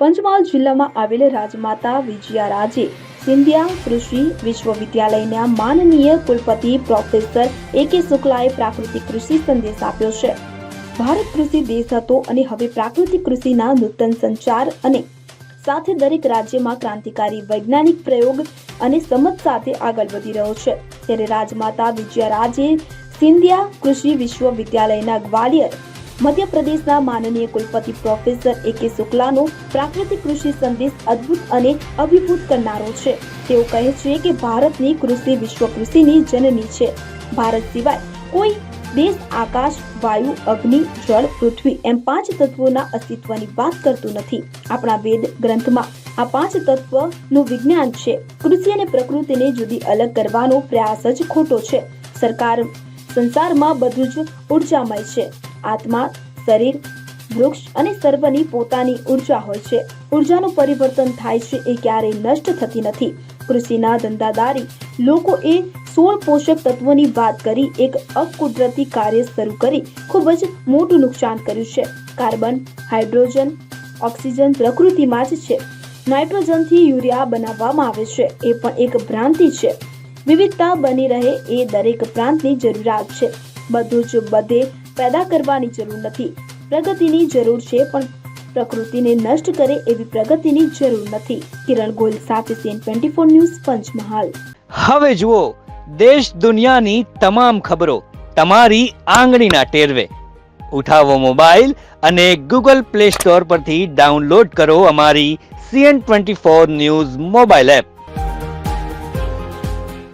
પંચમહાલ જિલ્લામાં આવેલ રાજમાતા વિજયારાજે સિંધિયા કૃષિ વિશ્વવિદ્યાલયના માનનીય કુલપતિ પ્રોફેસર એ કે શુક્લાએ પ્રાકૃતિક કૃષિ સંદેશ આપ્યો છે. ભારત કૃષિ દેશ હતો અને હવે પ્રાકૃતિક કૃષિના નૂતન સંચાર અને સાથે દરેક રાજ્યમાં ક્રાંતિકારી વૈજ્ઞાનિક પ્રયોગ અને સમજ સાથે આગળ વધી રહ્યો છે. ત્યારે રાજમાતા વિજયારાજે સિંધિયા કૃષિ વિશ્વવિદ્યાલયના ગ્વાલિયર મધ્યપ્રદેશના માનનીય કુલપતિ પ્રોફેસર એ કે શુક્લાનો પ્રાકૃતિક કૃષિ સંદેશ અદ્ભુત અને અભિભૂત કરનારો છે. તેઓ કહે છે કે ભારતની કૃષિ વિશ્વ કૃષિની જનની છે. ભારત સિવાય કોઈ દેશ આકાશ, વાયુ, અગ્નિ, જળ, પૃથ્વી એમ પાંચ તત્વોના અસ્તિત્વની વાત કરતું નથી. આપણા વેદ ગ્રંથમાં આ પાંચ તત્વનું વિજ્ઞાન છે. કૃષિ અને પ્રકૃતિને જુદી અલગ કરવાનો પ્રયાસ જ ખોટો છે. સરકાર સંસારમાં બધું જ ઉર્જામય છે. આત્મા, શરીર, વૃક્ષ અને સર્વની પોતાની ઊર્જા હોય છે. ઉર્જાનું પરિવર્તન થાય છે એ ક્યારેય નષ્ટ થતી નથી. કૃષિના ધંધાદારી લોકો એ સોળ પોષક તત્વોની વાત કરી, એક અકુદરતી કાર્ય શરૂ કરી, ખૂબ જ મોટું નુકસાન કર્યું છે. કાર્બન, હાઇડ્રોજન, ઓક્સિજન પ્રકૃતિમાં જ છે. નાઇટ્રોજનથી યુરિયા બનાવવામાં આવે છે. એ પણ એક ભ્રાંતિ છે. વિવિધતા બની રહે એ દરેક પ્રાંતની જરૂરિયાત છે. બધું જ બધે પેદા કરવાની જરૂર નથી. પ્રગતિની જરૂર છે, પણ પ્રકૃતિને નષ્ટ કરે એવી પ્રગતિની જરૂર નથી. કિરણ ગોયલ, સાથે CN twenty four news, Panchmahal. હવે જુઓ, દેશ દુનિયાની તમામ ખબરો તમારી આંગળીના ટેરવે. ઉઠાવો મોબાઈલ અને ગૂગલ પ્લે સ્ટોર પરથી ડાઉનલોડ કરો અમારી CN twenty four news mobile app.